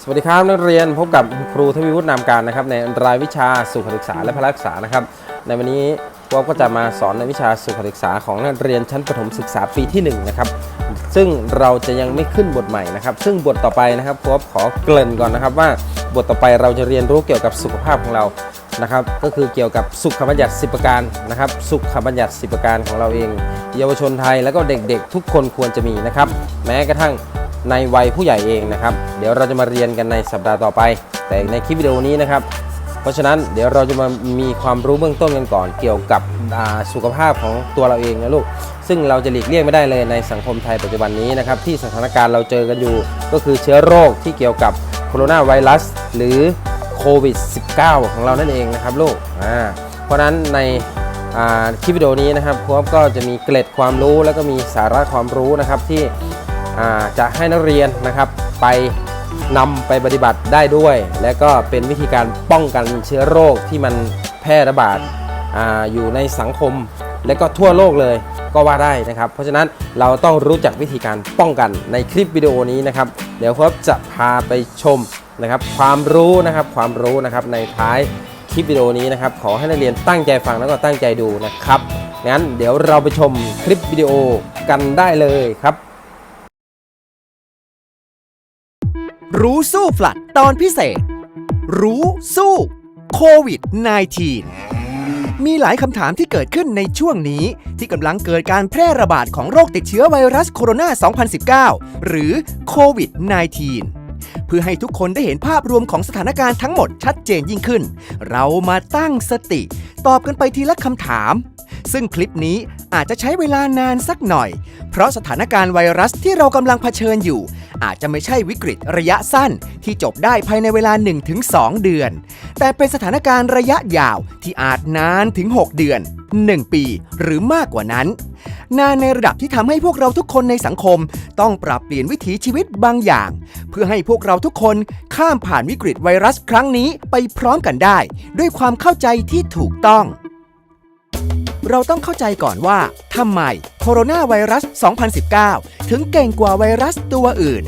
สวัสดีครับนักเรียนพบกับครูทวีวุฒินามการนะครับในรายวิชาสุขศึกษาและพละศึกษานะครับ ในวันนี้พวกก็จะมาสอนในวิชาสุขศึกษาของนักเรียนชั้นประถมศึกษาปีที่1นะครับซึ่งเราจะยังไม่ขึ้นบทใหม่นะครับ ซึ่งบทต่อไปนะครับพวกขอเกริ่นก่อนนะครับว่าบทต่อไปเราจะเรียนรู้เกี่ยวกับสุขภาพของเรานะครับ ก็คือเกี่ยวกับสุขบัญญัติ 10 ประการนะครับ สุขบัญญัติ 10 ประการของเราเอง เยาวชนไทยแล้วก็เด็กๆ ทุกคนควรจะมีนะครับ แม้กระทั่ง ในวัยผู้ใหญ่เองนะครับ เดี๋ยวเราจะมาเรียนกันในสัปดาห์ต่อไป แต่ในคลิปวิดีโอนี้นะครับ เพราะฉะนั้นเดี๋ยวเราจะมามีความรู้เบื้องต้นกันก่อน เกี่ยวกับสุขภาพของตัวเราเองนะลูก ซึ่งเราจะหลีกเลี่ยงไม่ได้เลยในสังคมไทยปัจจุบันนี้นะครับ ที่สถานการณ์เราเจอกันอยู่ ก็คือเชื้อโรคที่เกี่ยวกับโคโรนาไวรัสหรือโควิด -19 ของเรานั่นเองนะครับลูกเพราะฉะนั้นในคลิปวิดีโอนี้นะครับครูอ๊อฟก็จะมีเกร็ดความรู้แล้วก็มีสาระความรู้นะครับที่ จะให้นักเรียนนะครับไปนำไปปฏิบัติได้ด้วย และก็เป็นวิธีการป้องกันเชื้อโรคที่มันแพร่ระบาดอาอยู่ในสังคม และก็ทั่วโลกเลยก็ว่าได้นะครับ เพราะฉะนั้นเราต้องรู้จักวิธีการป้องกันในคลิปวิดีโอนี้นะครับ เดี๋ยวครูอ๊อฟจะพาไปชมนะครับความรู้นะครับความรู้นะครับในท้ายคลิปวิดีโอนี้นะครับขอให้นักเรียนตั้งใจฟังแล้วก็ตั้งใจดูนะครับงั้นเดี๋ยวเราไปชมคลิปวิดีโอกันได้เลยครับ รู้สู้ฟลัดตอนพิเศษ รู้สู้โควิด -19 มีหลายคำถามที่เกิดขึ้นในช่วงนี้ ที่กำลังเกิดการแพร่ระบาดของโรคติดเชื้อไวรัสโคโรนา 2019 หรือโควิด -19 เพื่อให้ทุกคนได้เห็นภาพรวมของสถานการณ์ทั้งหมดชัดเจนยิ่งขึ้น เรามาตั้งสติ ตอบกันไปทีละคำถาม ซึ่งคลิปนี้อาจจะใช้เวลานานสักหน่อย เพราะสถานการณ์ไวรัสที่เรากำลังเผชิญอยู่ อาจจะไม่ใช่วิกฤตระยะสั้นที่จบได้ภายในเวลา 1-2 เดือน แต่เป็นสถานการณ์ระยะยาวที่อาจนานถึง 6 เดือน 1 ปีหรือมากกว่านั้น นานในระดับที่ทำให้พวกเราทุกคนในสังคม ต้องปรับเปลี่ยนวิถีชีวิตบางอย่าง เพื่อให้พวกเราทุกคนข้ามผ่านวิกฤตไวรัสครั้งนี้ไปพร้อมกันได้ ด้วยความเข้าใจที่ถูกต้องเราต้องเข้าใจก่อนว่าทำไมโคโรนาไวรัส 2019 ถึงเก่งกว่าไวรัสตัวอื่น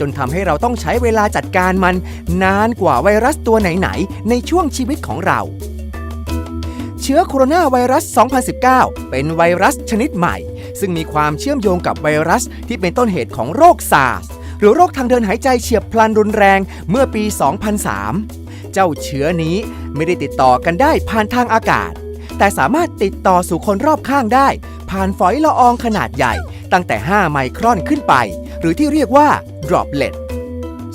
จนทำให้เราต้องใช้เวลาจัดการมัน นานกว่าไวรัสตัวไหนๆ ในช่วงชีวิตของเรา เชื้อโคโรนาไวรัส 2019 เป็นไวรัสชนิดใหม่ ซึ่งมีความเชื่อมโยงกับไวรัสที่เป็นต้นเหตุของโรคซาร์สหรือโรคทางเดินหายใจเฉียบพลันรุนแรงเมื่อปี 2003 เจ้าเชื้อนี้ไม่ได้ติดต่อกันได้ผ่านทางอากาศ แต่สามารถติดต่อสู่คนรอบข้างได้ ผ่านฝอยละอองขนาดใหญ่ ตั้งแต่ 5 ไมครอนขึ้นไป หรือที่เรียกว่า droplet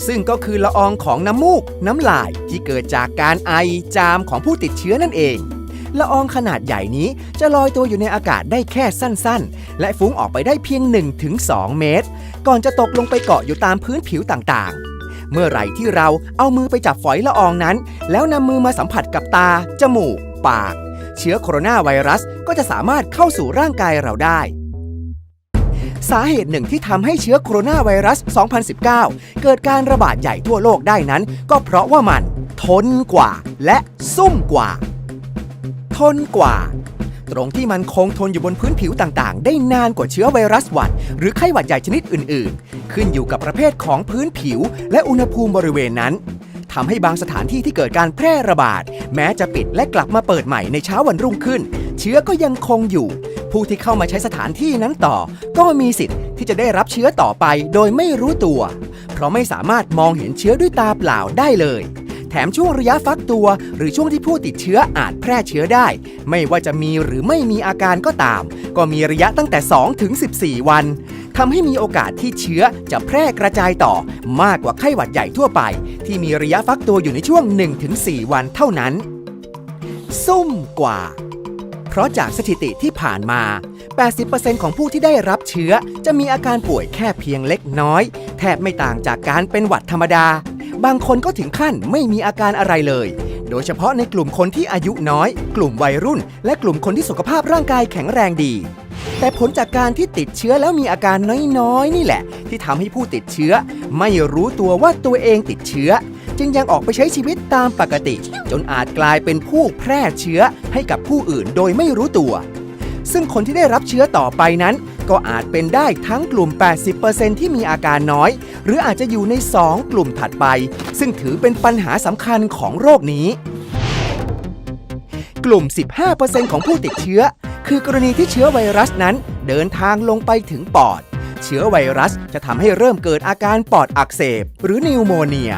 ซึ่งก็คือละอองของน้ำมูก น้ำลายที่เกิดจากการไอจามของผู้ติดเชื้อนั่นเอง ละอองขนาดใหญ่นี้จะลอยตัวอยู่ในอากาศได้แค่สั้นๆ และฟุ้งออกไปได้เพียง 1-2 เมตร ก่อนจะตกลงไปเกาะอยู่ตามพื้นผิวต่างๆเมื่อไหร่ที่เราเอามือไปจับฝอยละอองนั้น แล้วนำมือมาสัมผัสกับตา จมูก ปาก เชื้อโคโรนาไวรัสก็จะสามารถเข้าสู่ร่างกายเราได้ สาเหตุหนึ่งที่ทำให้เชื้อโคโรนาไวรัส 2019 เกิดการระบาดใหญ่ทั่วโลกได้นั้น ก็เพราะว่ามัน ทนกว่า และซุ่มกว่า ทนกว่า ตรงที่มันคงทนอยู่บนพื้นผิวต่างๆ ได้นานกว่าเชื้อไวรัสหวัด หรือไข้หวัดใหญ่ชนิดอื่นๆ ขึ้นอยู่กับประเภทของพื้นผิว และอุณหภูมิบริเวณนั้นทำให้บางสถานที่ที่เกิดการแพร่ระบาด แม้จะปิดและกลับมาเปิดใหม่ในเช้าวันรุ่งขึ้น เชื้อก็ยังคงอยู่ ผู้ที่เข้ามาใช้สถานที่นั้นต่อ ก็มีสิทธิ์ที่จะได้รับเชื้อต่อไปโดยไม่รู้ตัว เพราะไม่สามารถมองเห็นเชื้อด้วยตาเปล่าได้เลย แถมช่วงระยะฟักตัว หรือช่วงที่ผู้ติดเชื้ออาจแพร่เชื้อได้ ไม่ว่าจะมีหรือไม่มีอาการก็ตาม ก็มีระยะตั้งแต่ 2 ถึง 14 วันทำให้มีโอกาสที่เชื้อจะแพร่กระจายต่อมากกว่าไข้หวัดใหญ่ทั่วไป ที่มีระยะฟักตัวอยู่ในช่วง 1-4 วันเท่านั้น ซุ่มกว่า เพราะจากสถิติที่ผ่านมา 80%ของผู้ที่ได้รับเชื้อ จะมีอาการป่วยแค่เพียงเล็กน้อย แทบไม่ต่างจากการเป็นหวัดธรรมดา บางคนก็ถึงขั้นไม่มีอาการอะไรเลย โดยเฉพาะในกลุ่มคนที่อายุน้อย กลุ่มวัยรุ่น และกลุ่มคนที่สุขภาพร่างกายแข็งแรงดี แต่ผลจากการที่ติดเชื้อแล้วมีอาการน้อยๆนี่แหละ ที่ทำให้ผู้ติดเชื้อ ไม่รู้ตัวว่าตัวเองติดเชื้อ จึงยังออกไปใช้ชีวิตตามปกติ จนอาจกลายเป็นผู้แพร่เชื้อให้กับผู้อื่นโดยไม่รู้ตัว ซึ่งคนที่ได้รับเชื้อต่อไปนั้น ก็อาจเป็นได้ทั้งกลุ่ม 80%ที่มีอาการน้อย หรืออาจจะอยู่ใน 2 กลุ่มถัดไป ซึ่งถือเป็นปัญหาสำคัญของโรคนี้ กลุ่ม 15%ของผู้ติดเชื้อ คือกรณีที่เชื้อไวรัสนั้น เดินทางลงไปถึงปอด เชื้อไวรัสจะทำให้เริ่มเกิดอาการปอดอักเสบ หรือนิวโมเนีย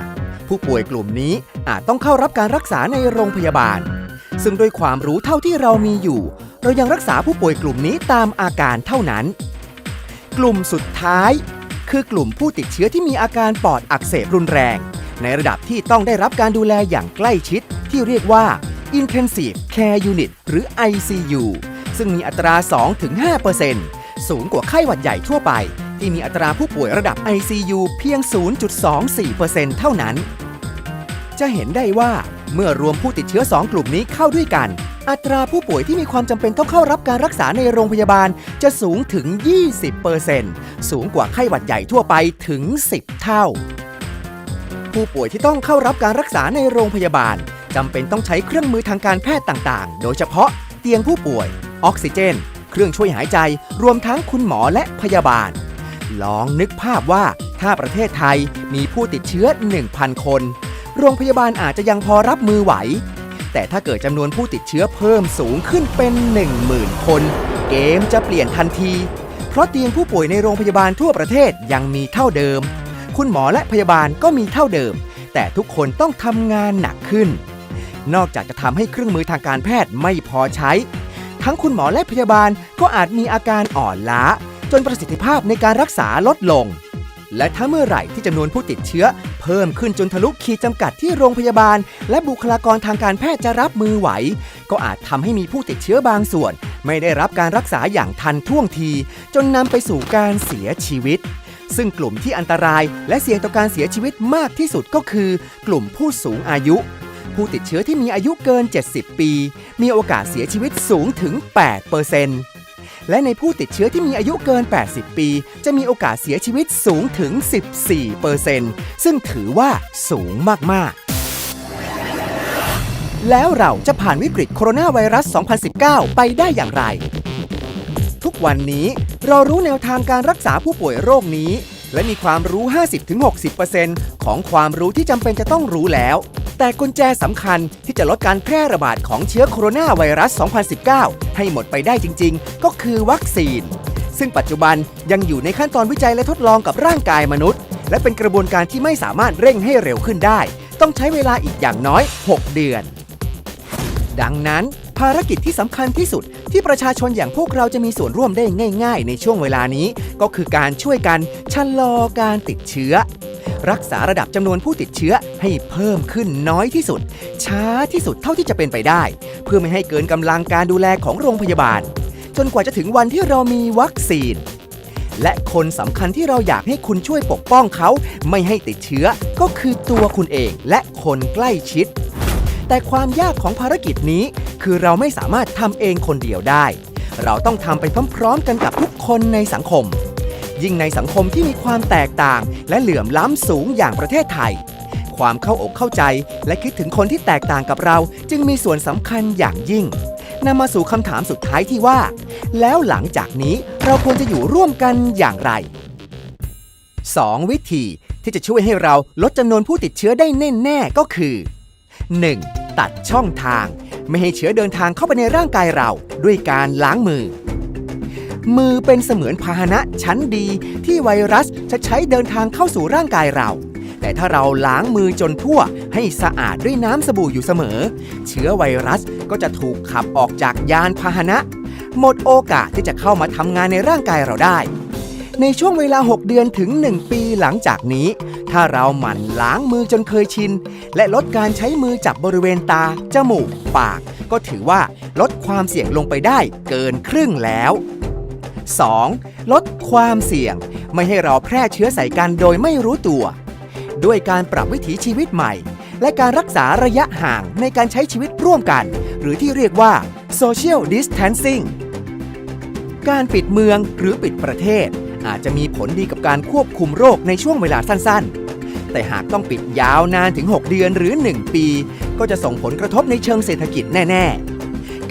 ผู้ป่วยกลุ่มนี้อาจต้องเข้ารับการรักษาในโรงพยาบาล ซึ่งด้วยความรู้เท่าที่เรามีอยู่ เรายังรักษาผู้ป่วยกลุ่มนี้ตามอาการเท่านั้น กลุ่มสุดท้าย คือกลุ่มผู้ติดเชื้อที่มีอาการปอดอักเสบรุนแรง ในระดับที่ต้องได้รับการดูแลอย่างใกล้ชิด ที่เรียกว่า Intensive Care Unit หรือ ICU ซึ่งมีอัตรา 2-5%สูงกว่าไข้หวัดใหญ่ทั่วไป ที่มีอัตราผู้ป่วยระดับ ICU เพียง 0.24%เท่านั้น จะเห็นได้ว่าเมื่อรวมผู้ติดเชื้อ 2 กลุ่มนี้เข้าด้วยกัน อัตราผู้ป่วยที่มีความจำเป็นต้องเข้ารับการรักษาในโรงพยาบาลจะสูงถึง 20%สูงกว่าไข้หวัดใหญ่ทั่วไปถึง 10 เท่า ผู้ป่วยที่ต้องเข้ารับการรักษาในโรงพยาบาลจำเป็นต้องใช้เครื่องมือทางการแพทย์ต่างๆ โดยเฉพาะเตียงผู้ป่วย ออกซิเจน เครื่องช่วยหายใจ รวมทั้งคุณหมอและพยาบาล ลองนึกภาพว่าถ้าประเทศไทยมีผู้ติดเชื้อ 1,000 คน โรงพยาบาลอาจจะยังพอรับมือไหว แต่ถ้าเกิดจำนวนผู้ติดเชื้อเพิ่มสูงขึ้นเป็น 10,000 คน เกมจะเปลี่ยนทันที เพราะเตียงผู้ป่วยในโรงพยาบาลทั่วประเทศยังมีเท่าเดิม คุณหมอและพยาบาลก็มีเท่าเดิม แต่ทุกคนต้องทำงานหนักขึ้น นอกจากจะทำให้เครื่องมือทางการแพทย์ไม่พอใช้ ทั้งคุณหมอและพยาบาลก็อาจมีอาการอ่อนล้า จนประสิทธิภาพในการรักษาลดลง และถ้าเมื่อไหร่ที่จำนวนผู้ติดเชื้อ เพิ่มขึ้นจนทะลุขีดจำกัดที่โรงพยาบาล และบุคลากรทางการแพทย์จะรับมือไหว ก็อาจทำให้มีผู้ติดเชื้อบางส่วน ไม่ได้รับการรักษาอย่างทันท่วงที จนนำไปสู่การเสียชีวิตซึ่งกลุ่มที่อันตรายและเสี่ยงต่อการเสียชีวิตมากที่สุดก็คือ กลุ่มผู้สูงอายุ ผู้ติดเชื้อที่มีอายุเกิน 70 ปี มีโอกาสเสียชีวิตสูงถึง 8% และในผู้ติดเชื้อที่มีอายุเกิน 80 ปี จะมีโอกาสเสียชีวิตสูงถึง 14%ซึ่งถือว่าสูงมาก ๆแล้วเราจะผ่านวิกฤตโคโรนาไวรัส 2019 ไปได้อย่างไร ทุกวันนี้เรารู้แนวทางการรักษาผู้ป่วยโรคนี้ และมีความรู้ 50-60%ของความรู้ที่จำเป็นจะต้องรู้แล้ว แต่กุญแจสำคัญที่จะลดการแพร่ระบาดของเชื้อโคโรนาไวรัส 2019 ให้หมดไปได้จริง ๆ ก็คือวัคซีน ซึ่งปัจจุบันยังอยู่ในขั้นตอนวิจัยและทดลองกับร่างกายมนุษย์ และเป็นกระบวนการที่ไม่สามารถเร่งให้เร็วขึ้นได้ ต้องใช้เวลาอีกอย่างน้อย 6 เดือน ดังนั้นภารกิจที่สำคัญที่สุดที่ประชาชนอย่างพวกเราจะมีส่วนร่วมได้ง่าย ๆ ในช่วงเวลานี้ ก็คือการช่วยกันชะลอการติดเชื้อ รักษาระดับจำนวนผู้ติดเชื้อให้เพิ่มขึ้นน้อยที่สุด ช้าที่สุดเท่าที่จะเป็นไปได้ เพื่อไม่ให้เกินกำลังการดูแลของโรงพยาบาล จนกว่าจะถึงวันที่เรามีวัคซีน และคนสำคัญที่เราอยากให้คุณช่วยปกป้องเขา ไม่ให้ติดเชื้อก็คือตัวคุณเองและคนใกล้ชิด แต่ความยากของภารกิจนี้ คือเราไม่สามารถทำเองคนเดียวได้ เราต้องทำไปพร้อมๆกันกับทุกคนในสังคม ยิ่งในสังคมที่มีความแตกต่าง และเหลื่อมล้ำสูงอย่างประเทศไทย ความเข้าอกเข้าใจ และคิดถึงคนที่แตกต่างกับเรา จึงมีส่วนสำคัญอย่างยิ่งนำมาสู่คำถามสุดท้ายที่ว่า แล้วหลังจากนี้เราควรจะอยู่ร่วมกันอย่างไร 2 วิธีที่จะช่วยให้เราลดจำนวนผู้ติดเชื้อได้แน่ๆก็คือ 1. ตัดช่องทาง ไม่ให้เชื้อเดินทางเข้าไปในร่างกายเรา ด้วยการล้างมือ มือเป็นเสมือนพาหนะชั้นดีที่ไวรัสจะใช้เดินทางเข้าสู่ร่างกายเรา แต่ถ้าเราล้างมือจนทั่วให้สะอาดด้วยน้ำสบู่อยู่เสมอ เชื้อไวรัสก็จะถูกขับออกจากยานพาหนะ หมดโอกาสที่จะเข้ามาทำงานในร่างกายเราได้ ในช่วงเวลา 6 เดือนถึง 1 ปีหลังจากนี้ ถ้าเราหมั่นล้างมือจนเคยชิน และลดการใช้มือจับบริเวณตา จมูก ปาก ก็ถือว่าลดความเสี่ยงลงไปได้เกินครึ่งแล้ว 2. ลดความเสี่ยง ไม่ให้เราแพร่เชื้อใส่กันโดยไม่รู้ตัว ด้วยการปรับวิถีชีวิตใหม่ และการรักษาระยะห่างในการใช้ชีวิตร่วมกัน หรือที่เรียกว่า social distancing การปิดเมืองหรือปิดประเทศ อาจจะมีผลดีกับการควบคุมโรคในช่วงเวลาสั้นๆ แต่หากต้องปิดยาวนานถึง 6 เดือนหรือ 1 ปี ก็จะส่งผลกระทบในเชิงเศรษฐกิจแน่ ๆ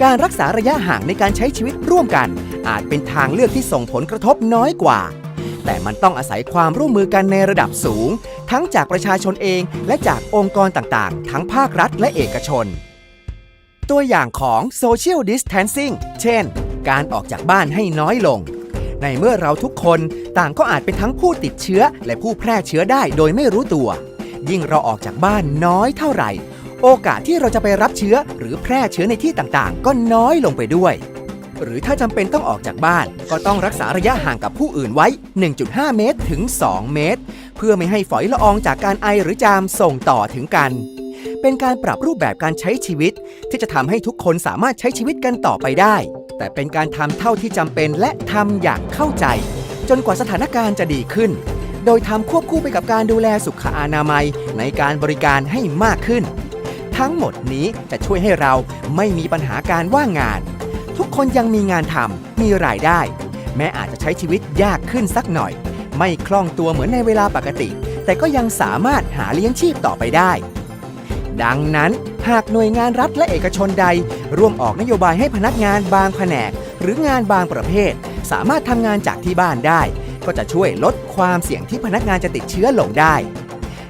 การรักษาระยะห่างในการใช้ชีวิตร่วมกัน อาจเป็นทางเลือกที่ส่งผลกระทบน้อยกว่า แต่มันต้องอาศัยความร่วมมือกันในระดับสูง ทั้งจากประชาชนเองและจากองค์กรต่างๆ ทั้งภาครัฐและเอกชน ตัวอย่างของ Social Distancing เช่น การออกจากบ้านให้น้อยลง ในเมื่อเราทุกคนต่างก็อาจเป็นทั้งผู้ติดเชื้อและผู้แพร่เชื้อได้โดยไม่รู้ตัว ยิ่งเราออกจากบ้านน้อยเท่าไหร่ โอกาสที่เราจะไปรับเชื้อหรือแพร่เชื้อในที่ต่างๆ ก็น้อยลงไปด้วย หรือถ้าจำเป็นต้องออกจากบ้าน ก็ต้องรักษาระยะห่างกับผู้อื่นไว้ 1.5 เมตรถึง 2 เมตร เพื่อไม่ให้ฝอยละอองจากการไอหรือจามส่งต่อถึงกัน เป็นการปรับรูปแบบการใช้ชีวิต ที่จะทำให้ทุกคนสามารถใช้ชีวิตกันต่อไปได้ แต่เป็นการทำเท่าที่จำเป็นและทำอย่างเข้าใจ จนกว่าสถานการณ์จะดีขึ้น โดยทำควบคู่ไปกับการดูแลสุขอนามัยในการบริการให้มากขึ้น ทั้งหมดนี้จะช่วยให้เราไม่มีปัญหาการว่างงาน ทุกคนยังมีงานทำมีรายได้ แม้อาจจะใช้ชีวิตยากขึ้นสักหน่อย ไม่คล่องตัวเหมือนในเวลาปกติ แต่ก็ยังสามารถหาเลี้ยงชีพต่อไปได้ ดังนั้นหากหน่วยงานรัฐและเอกชนใด ร่วมออกนโยบายให้พนักงานบางแผนก หรืองานบางประเภท สามารถทำงานจากที่บ้านได้ ก็จะช่วยลดความเสี่ยงที่พนักงานจะติดเชื้อลงได้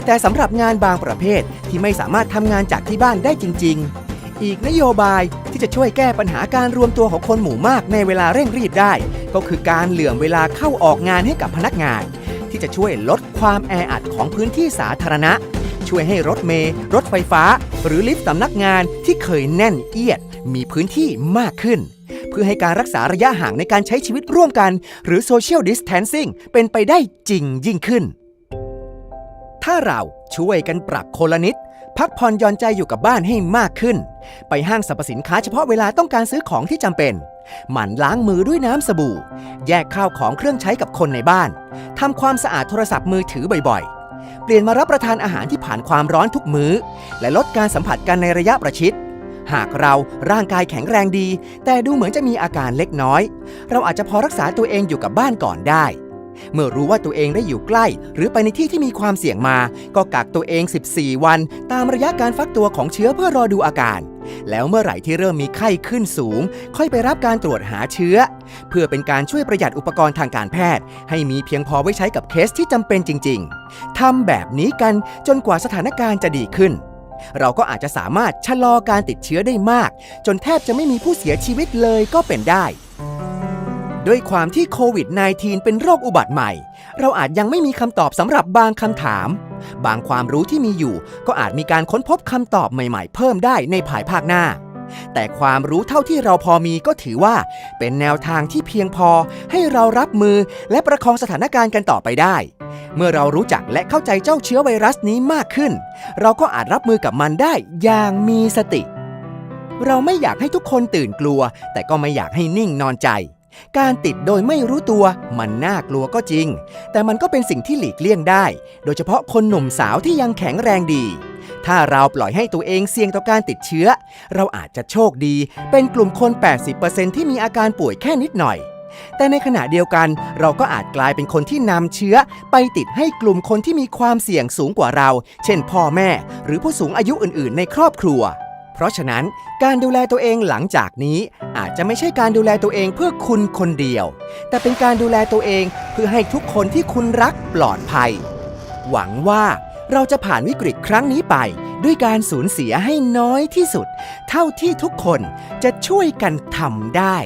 แต่สำหรับงานบางประเภทที่ไม่สามารถทำงานจากที่บ้านได้จริง ๆ อีกนโยบายที่จะช่วยแก้ปัญหาการรวมตัวของคนหมู่มากในเวลาเร่งรีบได้ ก็คือการเหลื่อมเวลาเข้าออกงานให้กับพนักงาน ที่จะช่วยลดความแออัดของพื้นที่สาธารณะ ช่วยให้รถเมล์รถไฟฟ้า หรือลิฟต์สำนักงานที่เคยแน่นเอียด มีพื้นที่มากขึ้น เพื่อให้การรักษาระยะห่างในการใช้ชีวิตร่วมกัน หรือ Social Distancing เป็นไปได้จริงยิ่งขึ้น ถ้าเราช่วยกันปรับคนละนิด พักผ่อนหย่อนใจอยู่กับบ้านให้มากขึ้น ไปห้างสรรพสินค้าเฉพาะเวลาต้องการซื้อของที่จำเป็น หมั่นล้างมือด้วยน้ำสบู่ แยกข้าวของเครื่องใช้กับคนในบ้านทำความสะอาดโทรศัพท์มือถือบ่อยๆ เปลี่ยนมารับประทานอาหารที่ผ่านความร้อนทุกมื้อ และลดการสัมผัสกันในระยะประชิดหากเราร่างกายแข็งแรงดี แต่ดูเหมือนจะมีอาการเล็กน้อย เราอาจจะพอรักษาตัวเองอยู่กับบ้านก่อนได้ เมื่อรู้ว่าตัวเองได้อยู่ใกล้ หรือไปในที่ที่มีความเสี่ยงมา ก็กักตัวเอง 14 วัน ตามระยะการฟักตัวของเชื้อเพื่อรอดูอาการแล้วเมื่อไหร่ที่เริ่มมีไข้ขึ้นสูง ค่อยไปรับการตรวจหาเชื้อ เพื่อเป็นการช่วยประหยัดอุปกรณ์ทางการแพทย์ ให้มีเพียงพอไว้ใช้กับเคสที่จำเป็นจริง ๆทำแบบนี้กันจนกว่าสถานการณ์จะดีขึ้น เราก็อาจจะสามารถชะลอการติดเชื้อได้มาก จนแทบจะไม่มีผู้เสียชีวิตเลยก็เป็นได้ ด้วยความที่โควิด -19 เป็นโรคอุบัติใหม่ เราอาจยังไม่มีคำตอบสำหรับบางคำถาม บางความรู้ที่มีอยู่ ก็อาจมีการค้นพบคำตอบใหม่ๆ เพิ่มได้ในภายภาคหน้า แต่ความรู้เท่าที่เราพอมีก็ถือว่า เป็นแนวทางที่เพียงพอ ให้เรารับมือและประคองสถานการณ์กันต่อไปได้ เมื่อเรารู้จักและเข้าใจเจ้าเชื้อไวรัสนี้มากขึ้น เราก็อาจรับมือกับมันได้อย่างมีสติ เราไม่อยากให้ทุกคนตื่นกลัว แต่ก็ไม่อยากให้นิ่งนอนใจ การติดโดยไม่รู้ตัวมันน่ากลัวก็จริง แต่มันก็เป็นสิ่งที่หลีกเลี่ยงได้ โดยเฉพาะคนหนุ่มสาวที่ยังแข็งแรงดี ถ้าเราปล่อยให้ตัวเองเสี่ยงต่อการติดเชื้อ เราอาจจะโชคดี เป็นกลุ่มคน 80%ที่มีอาการป่วยแค่นิดหน่อย แต่ในขณะเดียวกันเราก็อาจกลายเป็นคนที่นำเชื้อ ไปติดให้กลุ่มคนที่มีความเสี่ยงสูงกว่าเรา เช่นพ่อแม่ หรือผู้สูงอายุอื่น ๆ ในครอบครัว เพราะฉะนั้นการดูแลตัวเองหลังจากนี้อาจจะไม่ใช่การดูแลตัวเองเพื่อคุณคนเดียว แต่เป็นการดูแลตัวเองเพื่อให้ทุกคนที่คุณรักปลอดภัย หวังว่าเราจะผ่านวิกฤตครั้งนี้ไป ด้วยการสูญเสียให้น้อยที่สุด เท่าที่ทุกคนจะช่วยกันทำได้